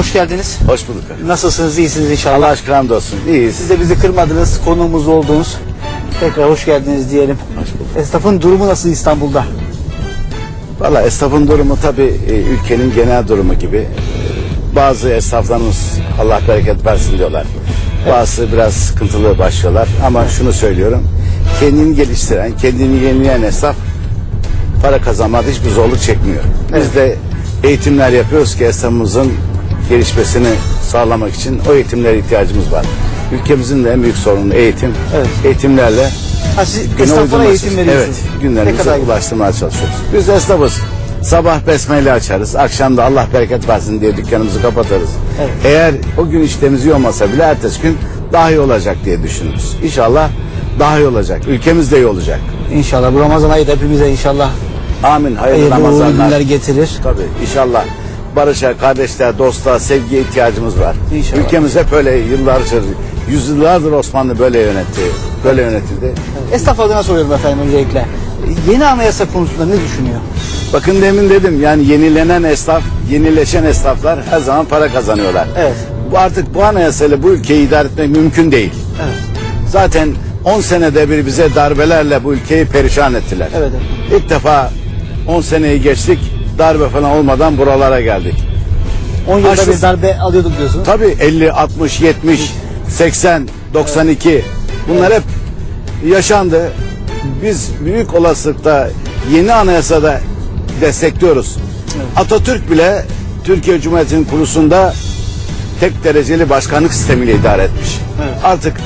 Hoş geldiniz. Hoş bulduk. efendim. Nasılsınız? İyisiniz inşallah. Allah aşkına hamdolsun. İyiyiz. Siz de bizi kırmadınız. Konuğumuz oldunuz. Tekrar hoş geldiniz diyelim. Hoş bulduk. Esnafın durumu nasıl İstanbul'da? Valla esnafın durumu tabii e, ülkenin genel durumu gibi. Bazı esnaflarımız Allah bereket versin diyorlar. Bazısı biraz sıkıntılı başlıyorlar. Ama şunu söylüyorum. Kendini geliştiren, kendini yenileyen esnaf para kazanmada hiçbir zorluk çekmiyor. Biz de eğitimler yapıyoruz ki esnafımızın gelişmesini sağlamak için o eğitimlere ihtiyacımız var. Ülkemizin de en büyük sorunu eğitim. Evet. Eğitimlerle Ha, siz esnaflara eğitim veriyorsunuz. Evet, Ne günlerimize ulaştırmaya çalışıyoruz. Biz esnafız. Sabah besmele açarız, akşam da Allah bereket versin diye dükkanımızı kapatırız. Evet. Eğer o gün işlerimiz iyi olmasa bile ertesi gün daha iyi olacak diye düşünürüz. İnşallah daha iyi olacak, ülkemiz de iyi olacak. İnşallah bu Ramazan ayı da hepimize inşallah Amin, hayırlı hayırlı Ramazanlar. günler getirir. Tabii inşallah barışa, kardeşler, dostluğa, sevgiye ihtiyacımız var. İnşallah. Ülkemiz hep öyle yıllardır, yüzyıllardır Osmanlı böyle yönetti, böyle yönetildi. Esnaf adına soruyorum efendim öncelikle. Yeni anayasa konusunda ne düşünüyor? Bakın demin dedim yani yenilenen esnaf, yenileşen esnaflar her zaman para kazanıyorlar. Evet. Bu artık bu anayasayla bu ülkeyi idare etmek mümkün değil. Evet. Zaten 10 senede bir bize darbelerle bu ülkeyi perişan ettiler. Evet. İlk defa 10 seneyi geçtik, darbe falan olmadan buralara geldik. 10 yılda Haşlı- bir darbe alıyorduk diyorsunuz. Tabii 50, 60, 70, 80, 92 bunlar hep yaşandı. Biz büyük olasılıkla yeni anayasada destekliyoruz. Atatürk bile Türkiye Cumhuriyeti'nin kurusunda tek dereceli başkanlık sistemiyle idare etmiş. Evet. Artık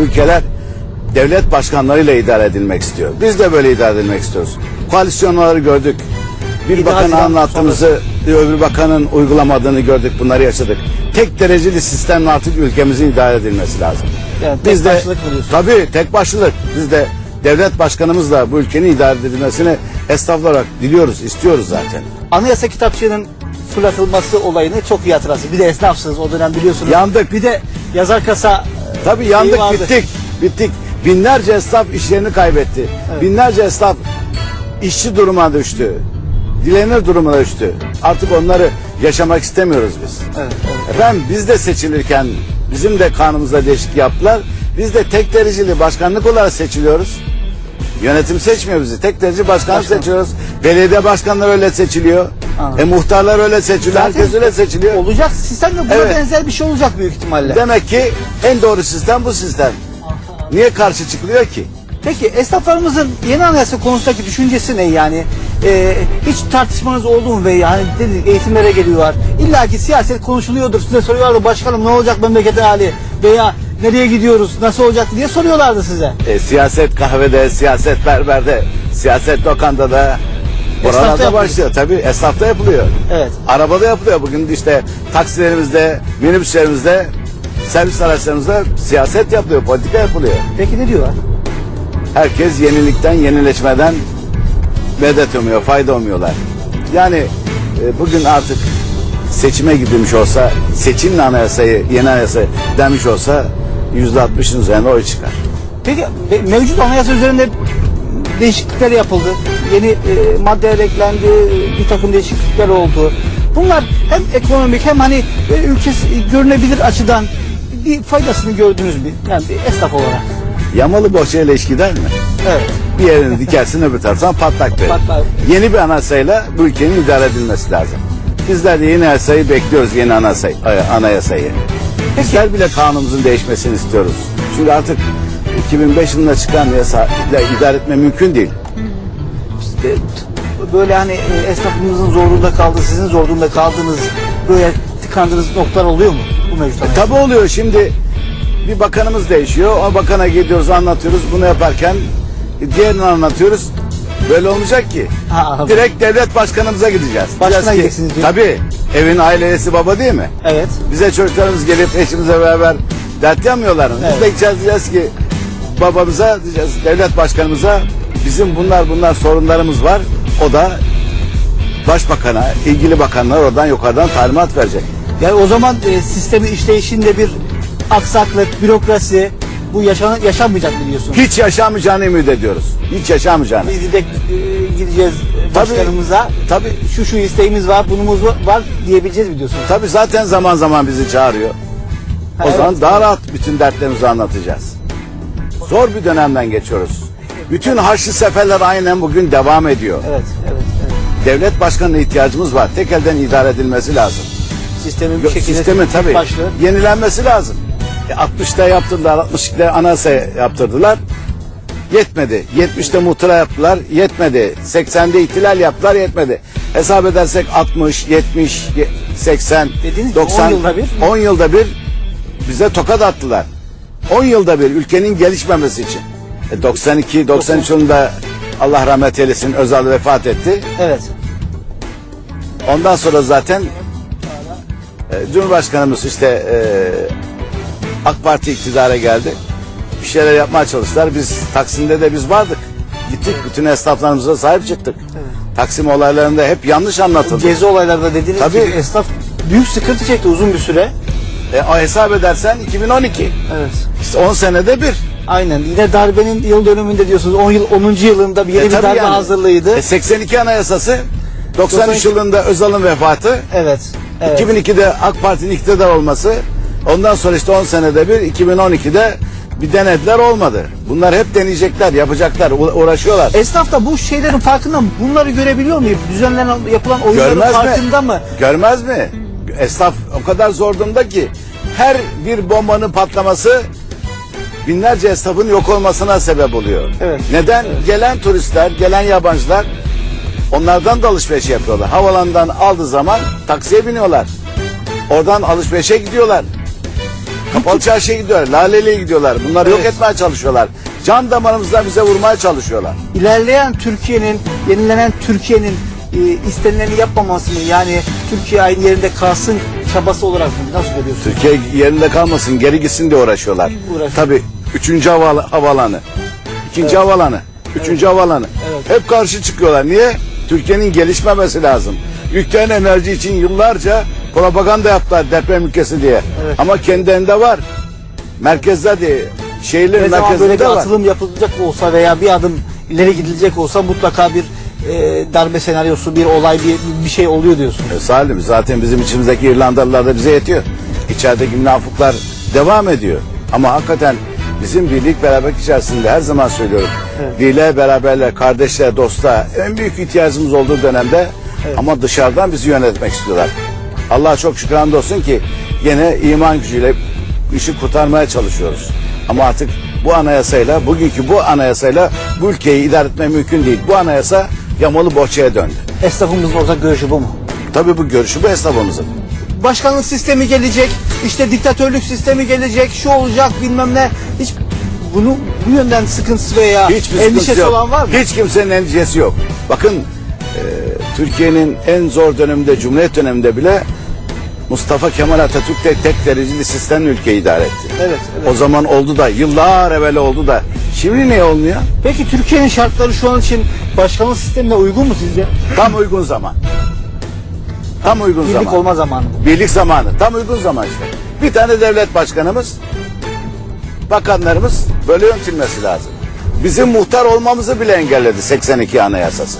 ülkeler devlet başkanlarıyla idare edilmek istiyor. Biz de böyle idare edilmek istiyoruz. Koalisyonları gördük. Bir edilen anlattığımızı öbür bakanın uygulamadığını gördük. Bunları yaşadık. Tek dereceli sistemle artık ülkemizin idare edilmesi lazım. Yani tek mı diyorsun? Tabii tek başlılık. Biz de devlet başkanımızla bu ülkenin idare edilmesini esnaf olarak diliyoruz, istiyoruz zaten. Anayasa kitapçığının fırlatılması olayını çok iyi hatırlarsınız. Bir de esnafsınız o dönem biliyorsunuz. Yandık. Bir de yazar kasa Tabii şeyi yandık vardı. bittik. Bittik. Binlerce esnaf işlerini kaybetti. Binlerce esnaf işçi duruma düştü. Dilenir durumuna düştü. Artık onları yaşamak istemiyoruz biz. Evet, evet. Efendim biz de seçilirken bizim de kanunumuzda değişiklik yaptılar. Biz de tek dereceli başkanlık olarak seçiliyoruz. Yönetim seçmiyor bizi. Tek derece başkanlık Başkan. seçiyoruz. Belediye başkanları öyle seçiliyor. Anladım. E muhtarlar öyle seçiliyor. Zaten Herkes öyle seçiliyor. Olacak sistem de buna Evet. benzer bir şey olacak büyük ihtimalle. Demek ki en doğru sistem bu sistem. Niye karşı çıkılıyor ki? Peki esnaflarımızın yeni anayasa konusundaki düşüncesi ne yani? Ee, hiç tartışmanız oldu mu ve yani dedik eğitimlere geliyorlar. İlla ki siyaset konuşuluyordur. Size soruyorlardı başkanım ne olacak memleketin hali veya nereye gidiyoruz nasıl olacak diye soruyorlardı size. E, siyaset kahvede, siyaset berberde, siyaset lokantada Esnafta buralarda yapılıyor. başlıyor. Tabii esnafta yapılıyor. Evet. Arabada yapılıyor. Bugün işte taksilerimizde, minibüslerimizde, servis araçlarımızda siyaset yapılıyor, politika yapılıyor. Peki ne diyorlar? Herkes yenilikten, yenileşmeden medet umuyor, fayda umuyorlar. Yani e, bugün artık seçime gidilmiş olsa, seçimle anayasayı, yeni anayasayı demiş olsa yüzde altmışın üzerine oy çıkar. Peki me- mevcut anayasa üzerinde değişiklikler yapıldı. Yeni e, maddeler eklendi, bir takım değişiklikler oldu. Bunlar hem ekonomik hem hani böyle ülkesi görünebilir açıdan bir faydasını gördünüz mü? Yani bir esnaf olarak. Yamalı bohçayla iş gider mi? Evet. Bir yerini dikersin öbür taraftan patlak verir. Patlar. Yeni bir anayasayla bu ülkenin idare edilmesi lazım. Bizler de yeni anayasayı bekliyoruz yeni anayasayı. anayasayı. Bizler bile kanunumuzun değişmesini istiyoruz. Çünkü artık 2005 yılında çıkan yasa ile idare etme mümkün değil. İşte böyle hani e, esnafımızın zorluğunda kaldığı, sizin zorluğunda kaldığınız böyle tıkandığınız noktalar oluyor mu bu mevcut anayasa? Tabi oluyor şimdi bir bakanımız değişiyor. O bakana gidiyoruz anlatıyoruz. Bunu yaparken diğerini anlatıyoruz. Böyle olmayacak ki. Ha, Direkt devlet başkanımıza gideceğiz. Başkana gideceksiniz diyor. Tabii. Evin ailesi baba değil mi? Evet. Bize çocuklarımız gelip eşimizle beraber dert yanmıyorlar mı? Evet. Biz de gideceğiz diyeceğiz ki babamıza diyeceğiz devlet başkanımıza bizim bunlar bunlar sorunlarımız var. O da başbakana, ilgili bakanlar oradan yukarıdan talimat verecek. Yani o zaman e, sistemin işleyişinde bir aksaklık, bürokrasi Bu yaşan yaşanmayacak mı diyorsun? Hiç yaşamayacağını ümit ediyoruz. Hiç yaşamayacağını. Biz de e, gideceğiz başkanımıza. Tabii. Şu şu isteğimiz var, bunumuz var diyebileceğiz mi diyorsun? Tabii zaten zaman zaman bizi çağırıyor. Ha, O evet. zaman daha rahat bütün dertlerimizi anlatacağız. Zor bir dönemden geçiyoruz. Bütün haçlı seferler aynen bugün devam ediyor. Evet, evet, evet. Devlet başkanına ihtiyacımız var. Tek elden idare edilmesi lazım. Sistemin bir şekilde Sistemin tabii başlı. yenilenmesi lazım. E, 60'ta yaptırdılar, 62'de anayasa yaptırdılar. Yetmedi. 70'te muhtıra yaptılar, yetmedi. 80'de ihtilal yaptılar, yetmedi. Hesap edersek 60, 70, ye- 80, Dediğiniz gibi 90, 10 yılda bir. 10 yılda bir bize tokat attılar. 10 yılda bir ülkenin gelişmemesi için. E, 92, 93 yılında Allah rahmet eylesin Özal vefat etti. Evet. Ondan sonra zaten e, Cumhurbaşkanımız işte e, AK Parti iktidara geldi. Bir şeyler yapmaya çalıştılar. Biz Taksim'de de biz vardık. Gittik bütün esnaflarımıza sahip çıktık. Taksim olaylarında hep yanlış anlatıldı. Gezi olaylarda dediğiniz Tabii. gibi esnaf büyük sıkıntı çekti uzun bir süre. E, o hesap edersen 2012. Evet. İşte 10 senede bir. Aynen. Yine darbenin yıl dönümünde diyorsunuz. 10 yıl 10. yılında bir yeni E, bir tabii darbe yani. hazırlığıydı. E, 82 anayasası 93 92 yılında Özal'ın vefatı. evet. Evet. 2002'de AK Parti'nin iktidar olması. Ondan sonra işte 10 senede bir 2012'de bir denediler olmadı. Bunlar hep deneyecekler, yapacaklar, uğraşıyorlar. Esnaf da bu şeylerin farkında mı? Bunları görebiliyor mu? Düzenlenen yapılan oyunların Görmez farkında mi? mı? Görmez mi? Esnaf o kadar zor durumda ki her bir bombanın patlaması binlerce esnafın yok olmasına sebep oluyor. Evet. Neden? Gelen turistler, gelen yabancılar onlardan da alışveriş yapıyorlar. Havalandan aldığı zaman taksiye biniyorlar. Oradan alışverişe gidiyorlar. Kapalı çarşıya gidiyorlar. Laleli'ye gidiyorlar. Bunları yok etmeye çalışıyorlar. Can damarımızdan bize vurmaya çalışıyorlar. İlerleyen Türkiye'nin, yenilenen Türkiye'nin e, istenileni yapmaması mı? Yani Türkiye aynı yerinde kalsın çabası olarak? Nasıl görüyorsun? Türkiye yerinde kalmasın, geri gitsin diye uğraşıyorlar. Uğraşıyor. Tabii üçüncü hava, havalanı, ikinci havalanı, üçüncü havalanı. Evet. Hep karşı çıkıyorlar. Niye? Türkiye'nin gelişmemesi lazım. Yükleyen enerji için yıllarca propaganda yaptılar deprem ülkesi diye. Evet. Ama kendilerinde var. Merkezde değil. Şehirlerin Ne zaman böyle bir var. atılım yapılacak olsa veya bir adım ileri gidilecek olsa mutlaka bir e, darbe senaryosu, bir olay, bir, bir şey oluyor diyorsun. E, Salim zaten bizim içimizdeki İrlandalılar da bize yetiyor. İçerideki münafıklar devam ediyor. Ama hakikaten bizim birlik beraberlik içerisinde her zaman söylüyorum. Evet. Birliğe, beraberle, kardeşle, dosta en büyük ihtiyacımız olduğu dönemde ama dışarıdan bizi yönetmek istiyorlar. Allah'a çok şükür hamdolsun ki yine iman gücüyle işi kurtarmaya çalışıyoruz. Ama artık bu anayasayla, bugünkü bu anayasayla bu ülkeyi idare etme mümkün değil. Bu anayasa yamalı bohçaya döndü. Esnafımızın ortak görüşü bu mu? Tabii bu görüşü bu esnafımızın. Başkanlık sistemi gelecek, işte diktatörlük sistemi gelecek, şu olacak bilmem ne. Hiç bunu bu yönden sıkıntısı veya Hiçbir endişesi yok. olan var mı? Hiç kimsenin endişesi yok. Bakın e, Türkiye'nin en zor döneminde, Cumhuriyet döneminde bile Mustafa Kemal Atatürk de tek dereceli sistemle ülkeyi idare etti. Evet, evet. O zaman oldu da, yıllar evvel oldu da. Şimdi niye olmuyor? Peki Türkiye'nin şartları şu an için başkanlık sistemine uygun mu sizce? Tam uygun zaman. Tam uygun Birlik zaman. olma zamanı. Birlik zamanı. Tam uygun zaman işte. Bir tane devlet başkanımız, bakanlarımız böyle yönetilmesi lazım. Bizim muhtar olmamızı bile engelledi 82 anayasası.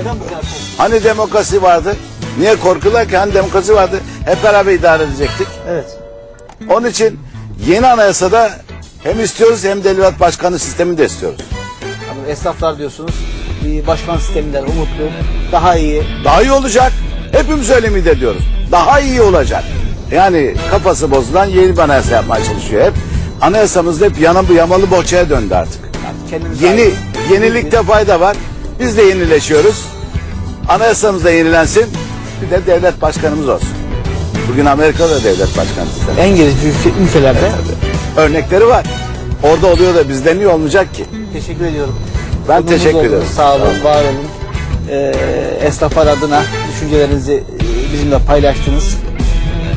Neden bu kadar korkuyorsun? Hani demokrasi vardı? Niye korkular ki? Hani demokrasi vardı? Hep beraber idare edecektik. Evet. Onun için yeni anayasada hem istiyoruz hem devlet başkanı sistemi de istiyoruz. Ama esnaflar diyorsunuz bir başkan sisteminden umutlu, daha iyi. Daha iyi olacak. Hepimiz öyle ümit ediyoruz. Daha iyi olacak. Yani kafası bozulan yeni bir anayasa yapmaya çalışıyor hep. Anayasamız hep yana, yamalı bohçaya döndü artık. Kendimize Yeni, ait- yenilikte fayda var. Biz de yenileşiyoruz. Anayasamız da yenilensin. Bir de devlet başkanımız olsun. Bugün Amerika'da devlet başkanı sistemi. en gelişmiş ülke- ülkelerde. Örnekleri var. Orada oluyor da bizde niye olmayacak ki? Teşekkür ediyorum. Ben Konuğumuz teşekkür oldunuz. ederim. Sağ olun, var olun. Ee, esnaflar adına düşüncelerinizi e, bizimle paylaştınız.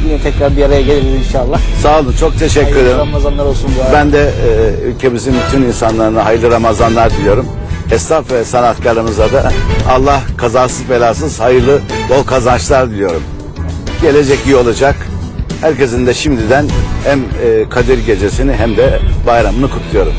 Yine tekrar bir araya geliriz inşallah. Sağ olun. Çok teşekkür Hayırlı ederim. Ramazanlar olsun bu arada. Ben de e, ülkemizin bütün insanlarına hayırlı Ramazanlar diliyorum. Esnaf ve sanatkarlarımıza da Allah kazasız belasız hayırlı bol kazançlar diliyorum. Gelecek iyi olacak. Herkesin de şimdiden hem e, Kadir Gecesi'ni hem de bayramını kutluyorum.